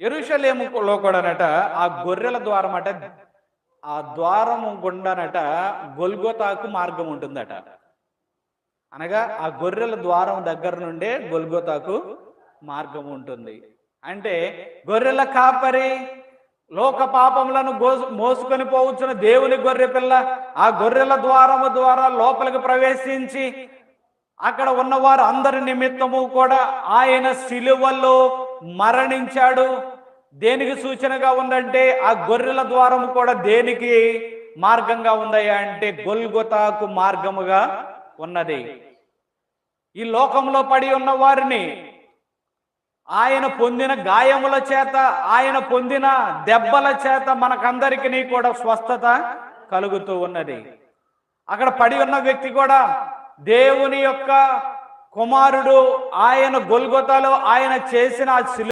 ఎరుషలేములో కూడానట ఆ గొర్రెల ద్వారం అట ఆ ద్వారము గుండానట గొల్గోతాకు మార్గం ఉంటుందట. అనగా ఆ గొర్రెల ద్వారం దగ్గర నుండే గొల్గోతాకు మార్గం ఉంటుంది. అంటే గొర్రెల కాపరి లోక పాపములను మోసుకొని పోవచ్చున దేవుని గొర్రె పిల్ల ఆ గొర్రెల ద్వారము ద్వారా లోపలికి ప్రవేశించి అక్కడ ఉన్నవారు అందరి నిమిత్తము కూడా ఆయన సిలువలో మరణించాడు. దేనికి సూచనగా ఉందంటే ఆ గొర్రెల ద్వారము కూడా దేనికి మార్గంగా ఉందయ్యా అంటే గొల్గొతాకు మార్గముగా ఉన్నది. ఈ లోకంలో పడి ఉన్న వారిని ఆయన పొందిన గాయముల చేత ఆయన పొందిన దెబ్బల చేత మనకందరికి కూడా స్వస్థత కలుగుతూ ఉన్నది. అక్కడ పడి ఉన్న వ్యక్తి కూడా దేవుని యొక్క కుమారుడు ఆయన గొల్గొతాలో ఆయన చేసిన ఆ